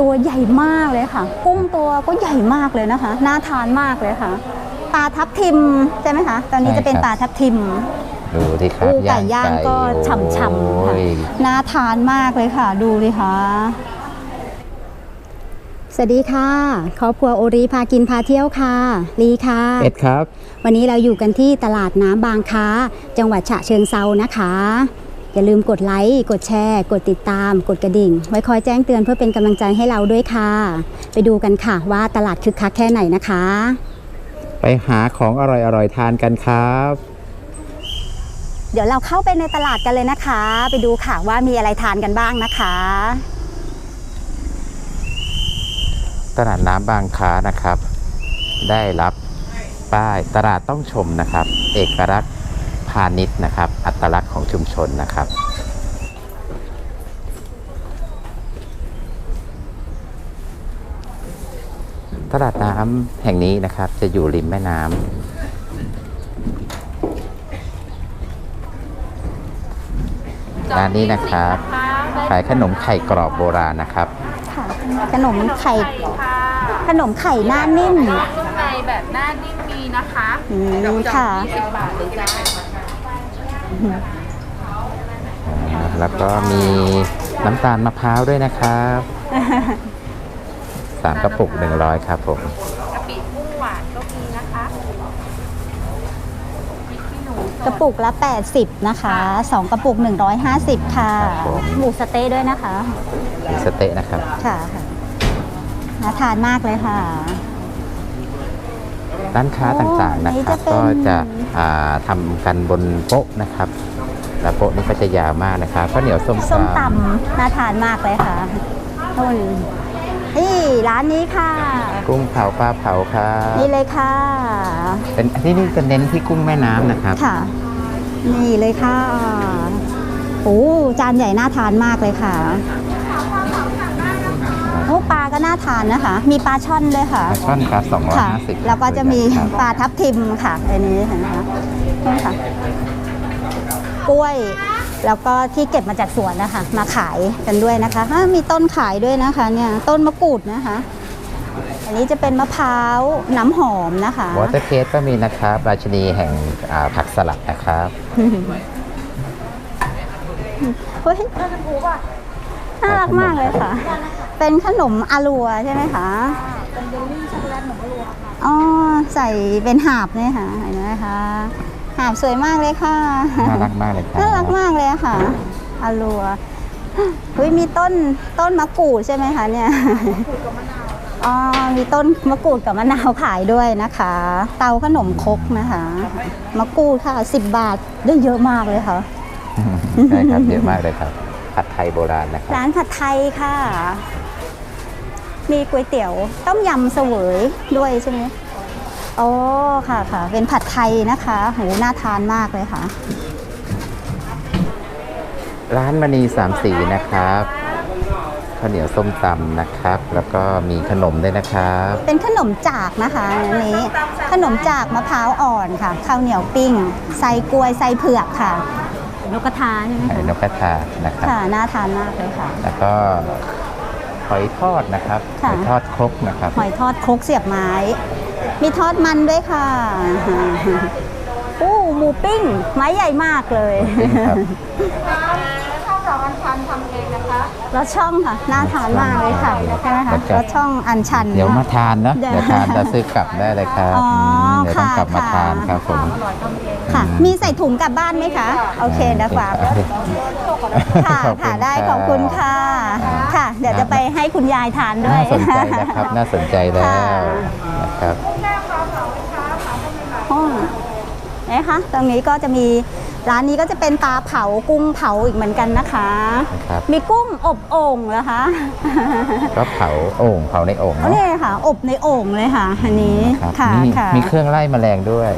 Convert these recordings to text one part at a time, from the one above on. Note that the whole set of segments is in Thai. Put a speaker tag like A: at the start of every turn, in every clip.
A: ตัวใหญ่มากเลยค่ะ กุ้งตัวก็ใหญ่มากเลยนะคะ น่าทานมากเลยค่ะ ปลาทับทิมใช่ไหมคะ ตอนนี้จะเป็น
B: ใช่ครับ
A: ปลาทับทิม
B: ดูดิครับ
A: อู้ไก่ย่างก็
B: โอ้
A: ฉ่ำๆค่ะ
B: ย
A: น่าทานมากเลยค่ะ ดูดิค่ะ สวัสดีค่ะครอบครัวโอรีพากินพาเที่ยวค่ะลีค่ะ
B: เป็ดครับ
A: วันนี้เราอยู่กันที่ตลาดน้ำบางค้า จังหวัดฉะเชิงเซานะคะ อย่าลืมกดไลค์ กดแชร์ กดติดตาม กดกระดิ่ง ไว้คอยแจ้งเตือนเพื่อเป็นกำลังใจให้เราด้วยค่ะ ไปดูกันค่ะว่าตลาดคึกคักแค่ไหนนะคะ
B: ไปหาของอร่อยๆทานกันครับ
A: เดี๋ยวเราเข้าไปในตลาดกันเลยนะคะ ไปดูค่ะว่ามีอะไรทานกันบ้างนะคะ
B: ตลาดน้ำบางค้านะครับ ได้รับป้ายตลาดต้องชมนะครับ เอกลักษณ์พาณิชย์นะครับ อัตลักษณ์ของชุมชนนะครับตลาดน้ำแห่งนี้นะครับจะอยู่ริมแม่น้ำร้านนี้นะครับ ขายขนมไข่กรอบโบราณนะครับ
A: ค่ะขนมไข่ ขนมไข่หน้านิ่ม
C: ข้างในแบบหน้านิ่มมีนะคะ
A: อืม
C: ดอกจัน
A: ค่ะ
C: ยี่สิบบาทเลยจ้า
B: แล้วก็มีน้ำตาลมะพร้าวด้วยนะครับสามกระปุกหนึ่งร้อยครับผม
C: กะปิกุ้งหวานก็มีนะคะพริกขี้หนูส
A: กระ
C: ด
A: ปุกละ 80 นะคะ2กระปุก 150 ค่ะ
B: ครับผม
A: หมูสะเต๊ะด้วยนะคะ
B: มีสเต๊ะนะครับ
A: ค่ะค่ะน่าทานมากเลยค่ะ
B: ร้านค้าต่างๆนะครับ
A: โอ้
B: ก็
A: นี่จะ เป็น
B: จะอ่าทำกันบนโป๊ะนะครับแล้วโป๊ะนี้ก็จะยาวมากนะครับข้าวเหนียวส้ม
A: ส้ม
B: ต
A: ตำน่าทานมากเลยค่ะนุ่นนี่ร้านนี้ค่ะำ
B: กุ้งเผาปลาเผาครับ
A: นี่เลยค่ะ
B: เป็นที่นี่จะเน้นที่กุ้งแม่น้ำนะครับ
A: ค่ะ นี่เลยค่ะโอ้จานใหญ่น่าทานมากเลยค่ะโอ้ปลา ก็น่าทานนะคะ มีปลาช่อนด้วยค่ะ
B: ปลาช่อนครับ
A: ค่ะ
B: 250
A: แล้วก็จะมี
B: ครับ
A: ปลาทับทิมค่ะอันนี้เห็นไหมคะนี่ค่ะ กล้วย แล้วก็ที่เก็บมาจากสวนนะคะ มาขายกันด้วยนะคะอ่ามีต้นขายด้วยนะคะ เนี่ย ต้นมะกรูดนะคะ อันนี้จะเป็นมะพร้าวน้ำหอมนะคะ
B: วอเตอร์เคสก็มีนะครับ ราชินีแห่งอ่าผักสลัดนะครับ
A: เฮ้ยน่ารักมากเลยค่ะ เป็นขนมอาลัวใช่ไหมคะเป็นเยลลี่ช็อกโกแลตขนมอาลัวอ๋อใส่เป็นหาบเนี่ยค่ะเห็นไหมคะหาบสวยมากเลยค่ะ
B: น่ารักมากเลยครับ
A: น่ารักมากเลยอะค่ะอาลัวเฮ้ยมีต้นต้นมะกรูดใช่ไหมคะเนี่ยอ๋อมีต้นมะกรูดกับมะนาวขายด้วยนะคะ เตาขนมครกนะคะ มะกรูดค่ะสิบบาทได้เยอะมากเลยค่ะ
B: ใช่ครับเยอะมากเลยครับผัดไทยโบราณนะครับ
A: ร้านผัดไทยค่ะ มีก๋วยเตี๋ยวต้มยำเสวยด้วยใช่ไหมโอ้ค่ะค่ะ เป็นผัดไทยนะคะโหน่าทานมากเลยค่ะ
B: ร้านมณีสามสีนะครับข้าวเหนียวส้มตำนะครับ แล้วก็มีขนมด้วยนะครับ
A: เป็นขนมจากนะคะอันนี้ขนมจากมะพร้าวอ่อนค่ะข้าวเหนียวปิ้งใส่กล้วยใส่เผือกค่ะนกกระทาใช่ไหม
B: ไข่
A: คะ
B: นกกระทานะครับ
A: ค่ะน่าทานมากเลยค่ะ
B: แล้วก็ หอยทอดนะครับห
A: ค่ะ
B: อยทอดครกนะครับ
A: หอยทอดครกเสียบไม้ มีทอดมันด้วยค่ะอู้หมูปิ้ง ไม้ใหญ่มากเลย
B: ปิ้งครับ
C: ข้าวดอกอัญชันทำเองนะคะ
A: รสช่องค่ะ น่าทานมากเลยค่ะใช่ไหมคะ
B: แล้วก็
A: รสช่องอันชัน
B: เดี๋ยวมาทานนะ
A: เดี๋ยว
B: เดี๋ยวทานจะซื้อกลับได้เลยครับ
A: อ๋อ
B: มเดี๋ยวต้อง
A: ค่ะ
B: กลับมา
A: ค่ะ
B: ทานครับผม
A: ค่ะ
B: อื ม
A: มีใส่ถุงกลับบ้านไหมคะ โอเคเดี๋ยวฝากค่ะ
B: ขอบณ
A: ค่ะได้
B: รับ
A: ขอบคุณค่ะ ค่ะ เดี๋ยวจะไปให้คุณยายทานด้วย
B: น่าสนใจนะครับ น่าสนใจแล้วนะครับ
A: อ๋อนะคะตรงนี้ก็จะมีร้านนี้ก็จะเป็นปลาเผากุ้งเผาอีกเหมือนกันนะคะ
B: ครับ
A: มีกุ้งอบโอ่งเหรอคะ
B: ก็เผาโอ่งเผาในโอ่ง
A: อ๋อ
B: เนาะ
A: นี่ค่ะ อบในโอ่งเลยค่ะ อันนี้
B: ครับ
A: ค่ะ
B: มี
A: ค่ะ
B: มีเครื่องไล่แมลงด้วย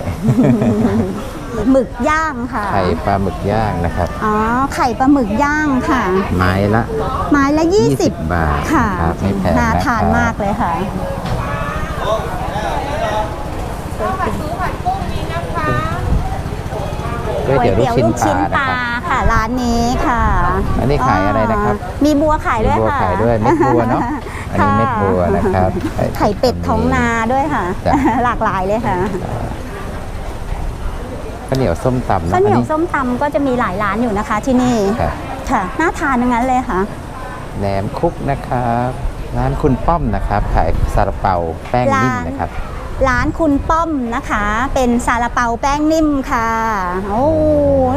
A: หมึกย่างค่ะ
B: ไข่ปลาหมึกย่างนะครับ
A: อ๋อ ไข่ปลาหมึกย่างค่ะ
B: ไม้ละ
A: ไม้ละ 20
B: 20บาท
A: ค่ะ
B: ครับไม่แพง
A: น่า
B: นะครับ
A: ทานมากเลยค่ะ
B: ก๋วยเตี๋ยวลูกชิ้นปลานะ
A: ปลา
B: ครับ
A: ค่ะร้านนี้ค่ะ
B: อันนี้ขายอะไรนะครับ
A: มีบัวขายด้วย
B: มีบัว
A: ค่ะ
B: ขายด้วยเม็ดบัวเนอะอันนี้เม็ดบัวนะครับ
A: ไข่เป็ดท้องนาด้วยค่ะ
B: จ้ะ
A: หลากหลายเลยค่ะ
B: ข้าวเหนียวส้มตำะ
A: ข้าวเหนียว
B: อั
A: ส้มตำก็จะมีหลายร้านอยู่นะคะที่นี่
B: ครับ
A: ค่ะน่าทานทั้งนั้นเลยค่ะ
B: แหนมคุกนะครับร้านคุณป้อมนะครับ ขายซาลาเปาแป้งนิ่ม
A: ร้าน
B: นะครับ
A: ร้านคุณป้อมนะคะ เป็นซาลาเปาแป้งนิ่มค่ะ โอ้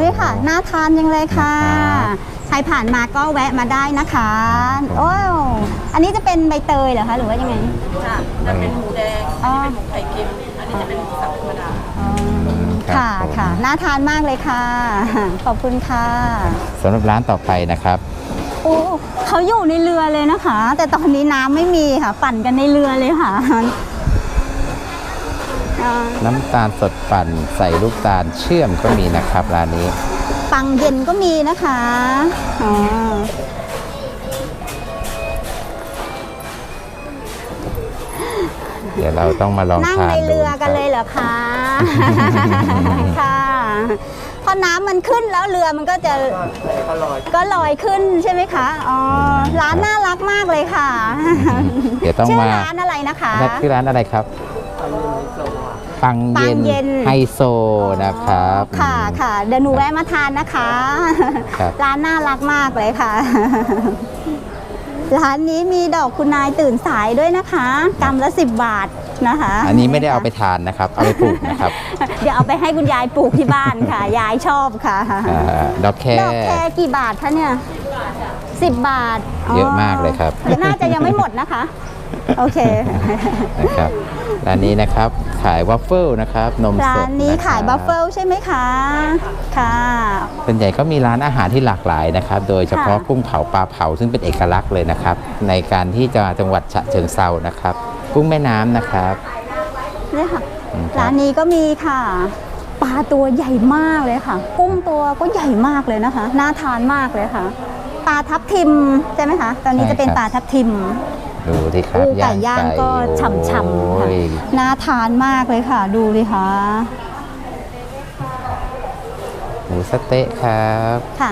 A: นี่ค่ะ น่าทานยังเลยค่ะ
B: นะครับ
A: ใครผ่านมาก็แวะมาได้นะคะ
B: ครับ
A: โอ้ยอันนี้จะเป็นใบเตยเหรอคะ หรือว่ายังไง
C: ค่ะจะเป็นหมูแดง
A: อ๋อ
C: หมูไข่เค็ม อันนี้จะเป็นหมูสับธรรมดา
A: อ๋อ
B: ครับ
A: ค่ะ
B: ผม
A: ค่ะน่าทานมากเลยค่ะ ขอบคุณค่ะ
B: สำหรับร้านต่อไปนะครับ
A: โอ้เขาอยู่ในเรือเลยนะคะ แต่ตอนนี้น้ำไม่มีค่ะ ปั่นกันในเรือเลยค่ะอ่า
B: น้ำตาลสดปั่นใส่ลูกตาลเชื่อมก็มีนะครับร้านนี้
A: ปังเย็นก็มีนะคะอ๋อ
B: เดี๋ยวเราต้องมาลอง
A: นั่ง
B: ทาน
A: ใน
B: ดู
A: เรือกัน
B: ครับ
A: เลยเหรอคะค่ะพอน้ำมันขึ้นแล้วเรือมันก็จะก็ลอยขึ้นใช่ไหมคะอ๋อร้านน่ารักมากเลยค่ะ
B: เดี๋ยวต้อง
A: ชื่อ
B: มา
A: ร้านอะไรนะคะ
B: ร้านชื่อร้านอะไรครับปังเย็น
A: ปังเย็น
B: ไฮโซนะครับ
A: ค่ะ
B: อืม
A: ค่ะเดี๋ยวหนูแวะมาทานนะคะ
B: ครับ
A: ร้านน่ารักมากเลยค่ะ ร้านนี้มีดอกคุณนายตื่นสายด้วยนะคะกำละสิบบาทนะคะ
B: อันนี้ไม่ได้เอาไปทานนะครับ เอาไปปลูกนะครับ
A: เดี๋ยวเอาไปให้คุณยายปลูกที่บ้านค่ะ ยายชอบค่ะ
B: อ่าดอกแค
A: ดอกแครกี่บาทคะเนี่ยสิบบาท
B: เยอะมากเลยครับ
A: เดี๋ยวน่าจะยังไม่หมดนะคะ โอเค
B: นะครับร้านนี้นะครับขายวัฟเฟิลนะครับนมส
A: ร้า
B: ด
A: นนี้ะ
B: ค
A: ขายบัฟเฟิลใช่ไหมคะค่ะ
B: ส่วนใหญ่ก็มีร้านอาหารที่หลากหลายนะครับ โดยเฉพาะ
A: ค่ะ
B: กุ้งเผาปลาเผาซึ่งเป็นเอกลักษณ์เลยนะครับ ในการที่จะจังหวัดฉะเชิงเซานะครับ กุ้งแม่น้ำนะครับ
A: นี่ค่ะ
B: อืมครับ
A: ร้านนี้ก็มีค่ะปลาตัวใหญ่มากเลยค่ะ กุ้งตัวก็ใหญ่มากเลยนะคะ น่าทานมากเลยค่ะ ปลาทับทิมใช่ไหมคะตอนนี้จะเป็นปลาทับทิม
B: ดูดิครับ
A: อู้ไก่ย่างก็
B: โอ้
A: ฉ่ำๆค่ะ
B: ย
A: น่าทานมากเลยค่ะ ดูดิค่ะ
B: หมูสะเต๊ะครับ
A: ค่ะ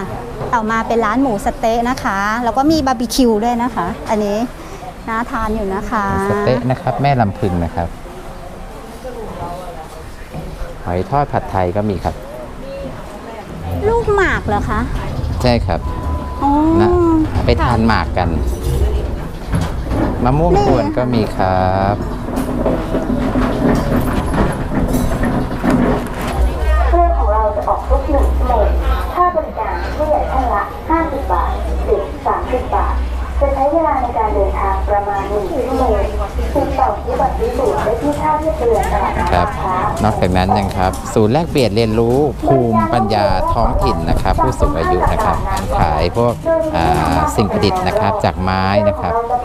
A: ต่อมาเป็นร้านหมูสะเต๊ะนะคะ แล้วก็มีบาร์บีคิวด้วยนะคะ อันนี้น่าทานอยู่นะคะ
B: หมูสะเต๊ะนะครับ แม่ลำพึงนะครับหอยทอดผัดไทยก็มีครับ
A: ลูกหมากเหรอคะ
B: ใช่ครับ
A: อ๋อ
B: นะไปทานหมากกัน มะม่วง
A: นี่
B: กวนก็มีครับ
D: เครื่องของเราจะออกทุกหนึ่งชั่วโมงค่าบริการผู้ใหญ่ท่านละ 50 บาทเด็ก30 บาท จะใช้เวลาในการเดินทางประมาณ1ชั่วโมงติดต่อที่บัตรวิสูจน์ได้ที่ท่าเทียบเรือตลาด
B: ครั
D: น้ำ
B: บ
D: ค้าน
B: อกจากนั้นยังครับ ศูนย์แลกเปลี่ยนเรียนรู้ภูมิปัญญาท้องถิ่นนะครับ ผู้สูงอายุนะครับ ขายพวกอ่าสิ่งประดิษฐ์นะครับจากไม้นะครับ
D: เรา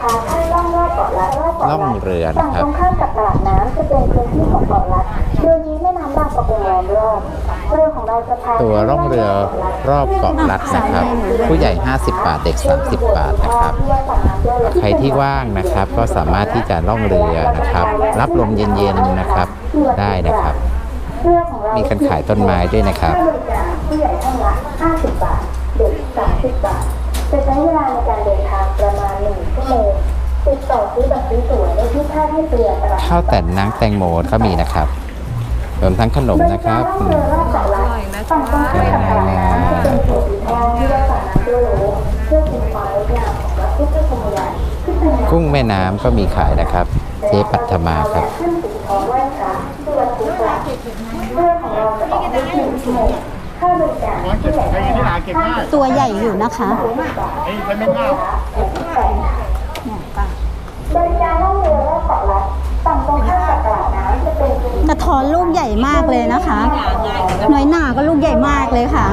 D: ลัดรอบเกาะ
B: ล่
D: ลั
B: อง
D: ด
B: เรือ
D: ฝั่
B: นะ
D: ง
B: ค
D: ต
B: รับ
D: รงข้ามกับตลาดน้ำจะเป็นพื้นที่ของเกาะลัดโดยมีแม่น้ำบางประกงล้อมรอบเรือของเราจะพา
B: ตัวร่องเรือรอบเกาะลัดนะครับ ผู้ใหญ่ 50 บาทเด็ก 30 บาทนะครับ ใครที่ว่างนะครับก็สามารถที่จะล่องเรือนะครับ รับลมเย็นๆนะครับได้นะครับ มีการขายต้นไม้ด้วยนะครับ
D: ค่าบริการผู้ใหญ่ท่านละ50 บาท เด็ก 30 บาทจะใช้เวลาในการเดินทางประมาณ 1 ชั่วโมง
B: ข้าวแต่นนางแตงโมก็มีนะครับรวมทั้งขนมนะครับ
D: บริการล่องเรือรอบเกาะลัดฝั่งตรงข้ามกับตลาดน้ำจะเป็นโถสีทองที่เราสาน้ำด้วยโลเพื่อเป็นความงดงามของวัดพุทธชมยานที่เป็น
B: กุ้งแม่น้ำก็มีขายนะครับ เจ๊ปัทมาครับ
D: ขึ้นสีทองไหว้พระที่วัดพุทธชมยานเรือของเราจะออกทุกหนึ่งชั่วโมงค่าบริการผู้ใหญ่ท่านละ50
A: ตัวใหญ่อยู่นะคะ
D: บริการล่องเรือรอบเกาะลัดฝั่งตรงข้ามกับตลาดน้ำจะเป็นจุด
A: กระท้อนลูกใหญ่มากเลยนะคะน้อยหนาก็ลูกใหญ่มากเลยค่ะ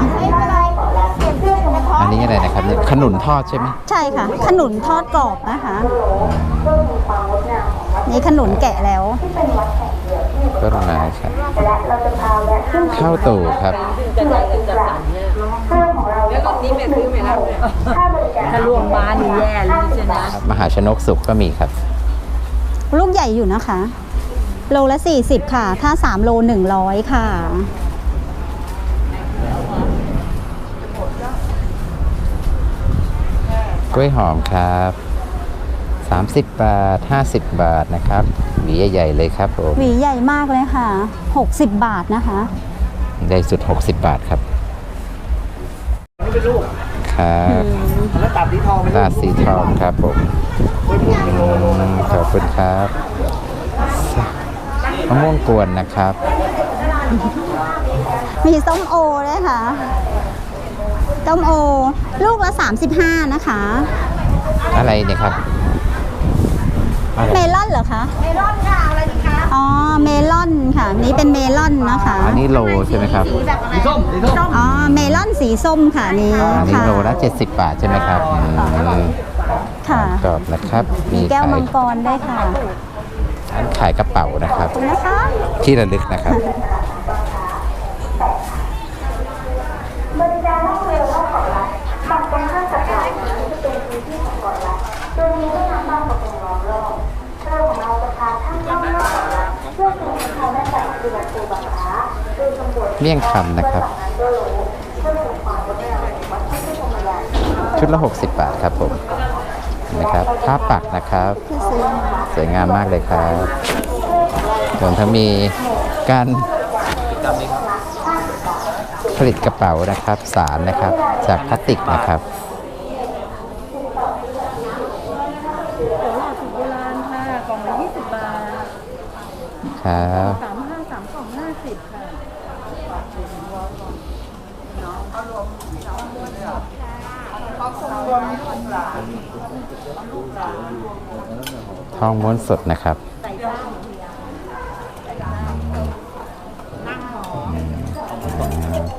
B: อันนี้อะไรนะครับเนี่ยขนุนทอดใช่ไหม
A: ใช่ค่ะ ขนุนทอดกรอบนะคะ
D: เพื่อมีความงดงามของวัด
A: นี่ขนุนแกะแล้ว
D: ที่เป็นวัดแห่งเดียวที่
B: ก็ลงมาครับ
D: และเราจะพาแวะขึ้น
B: ข้าวตู่ครับ
D: ของเราจะออกทุกหนึ่งชั่วโมงค่าบริการ
C: ถ้ารวมบ้านนี่แย่เลยใช่ไหม
B: มหาชนกสุขก็มีครับ
A: ลูกใหญ่อยู่นะคะ โลละ 40 ค่ะ ถ้า 3 โล 100 ค่ะ
B: กล้วยหอมครับ 30 บาท 50 บาทนะครับหวีใหญ่ๆเลยครับผม
A: หวีใหญ่มากเลยค่ะ 60 บาทนะคะ
B: ใหญ่สุด 60 บาทครับ ครับตาดสีทองครับผมอืมขอบคุณครับมะม่วงกวนนะครับ
A: มีส้มโอด้วยค่ะ ส้มโอ ลูกละ 35 นะคะ
B: อะไรเนี่ยครับอะไร
A: เมลอนเหรอคะ เมลอนค่ะอะไรดีคะอ๋อ เมลอนค่ะ นี่เป็นเมลอนนะคะ
B: อันนี้โลใช่ไหมครับ
A: อ๋อเมลอนสีส้มค่ะนี่
B: อันนี้
A: ค่ะ
B: โลละ70 บาทใช่ไหมครับอืม
A: ค่ะ
B: กรอบนะครับ
A: มีแก้ว
B: ขา
A: มั
B: ย
A: งกรด้วยค่ะ
B: ขายกระเป๋านะครับ
A: ขอบคุณนะคะ
B: ที่ระลึกนะครับ
D: บริการล่องเรือรอบเกาะลัดฝั่งตรงข้ามกับเราจะเป็นพื้นที่ของเกาะลัดโดยมีแม่น้ำบางประกงล้อมรอบเรือของเราจะพาท่านล่องรอบเกาะลัด เมี่ย
B: งคำนะครับ
D: ชุ
B: ดละ 60 บาทครับผมนะครับผ้าปักนะครับ สวยงามมากเลยครับรวมทั้งมีการผลิตกระเป๋านะครับ สารนะครับ จากพลาสติกนะครับ
C: ราณค่ะ กล่องละ20 บาท
B: ครับ
C: 3 5 3กล่อง50ค่ะ
B: ทองม้วนสดนะครับม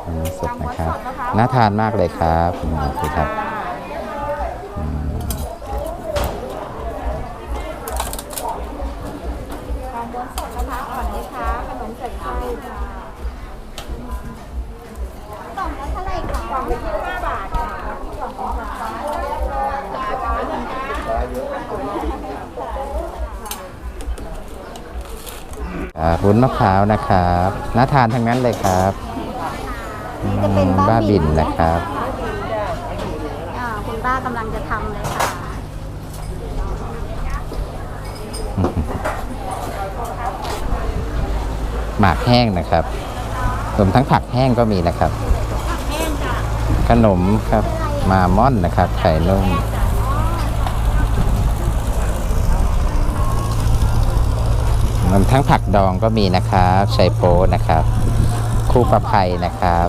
B: ทองม้วนสดนะครับ น่าทานมากเลยครับขอืมดูครับ วุ้นมะพร้าวนะครับน่าทานทั้งนั้นเลยครับอืม
A: จะเป็นบ้า
B: บ้า
A: บิ
B: บิ
A: น
B: นนะครับ
A: อ่าคุณป้ากำลังจะทำเลยค่ะ
B: หมากแห้งนะครับรวมทั้งผักแห้งก็มีนะครับ ขนมครับ มาม่อนนะครับ ไข่นุ่ม รวมทั้งผักดองก็มีนะครับไชโป๊นะครับ คู่ประภัยนะครับ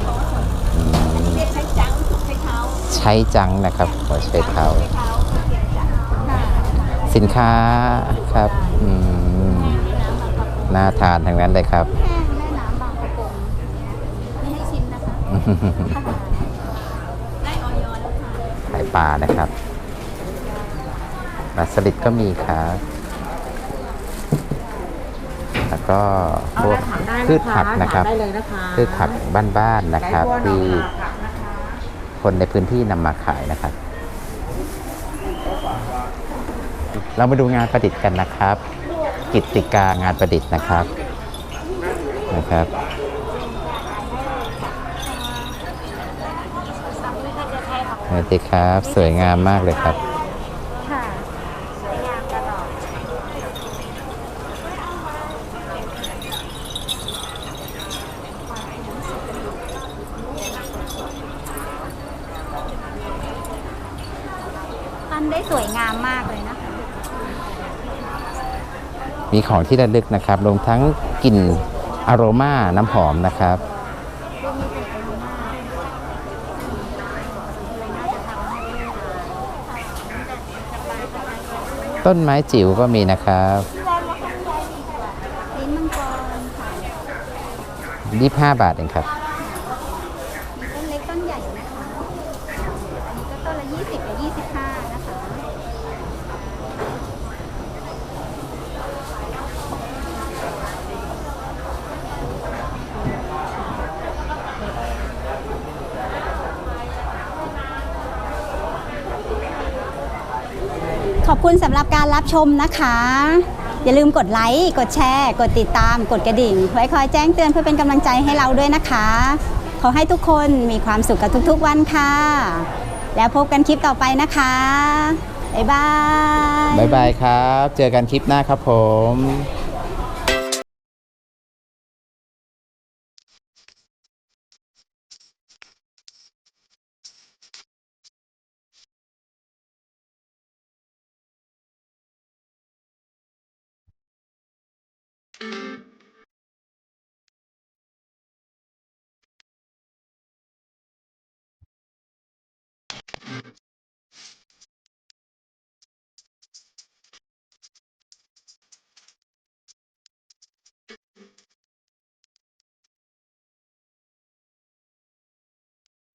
B: ใช้จังนะครับหัวใช้เท้าสินค้าครับน่าทานทั้งนั้นเลยครับ
A: แห้งแม่น้ำบางประกงไม่ให้ชิมนะคะได้ออยแล้วค่ะ
B: ขายปลานะครับปลาสลิดก็มีครับ ก็พวกพืชผักนะครับ
C: ได้เลยนะคะ
B: พืชผักบ้านๆนะครับ ที่คนในพื้นที่นำมาขายนะครับ เรามาดูงานประดิษฐ์กันนะครับ กิจติกางานประดิษฐ์นะครับนะครับสวัสดีครับ สวยงามมากเลยครับ
A: ค่ะสวยงามตลอดปั้นได้สวยงามมากเลยนะคะ
B: มีของที่ระลึกนะครับ รวมทั้งกลิ่นอโรมาน้ำหอมนะครับ ต้นไม้จิ๋วก็มีนะครับ25บาทเองครับ
A: อบคุณสำหรับการรับชมนะคะ อย่าลืมกดไลค์ กดแชร์ กดติดตาม กดกระดิ่ง ไว้คอยแจ้งเตือนเพื่อเป็นกำลังใจให้เราด้วยนะคะ ขอให้ทุกคนมีความสุขกับทุกๆวันค่ะ แล้วพบกันคลิปต่อไปนะคะ บ๊ายบาย
B: บ๊ายบายครับ เจอกันคลิปหน้าครับผม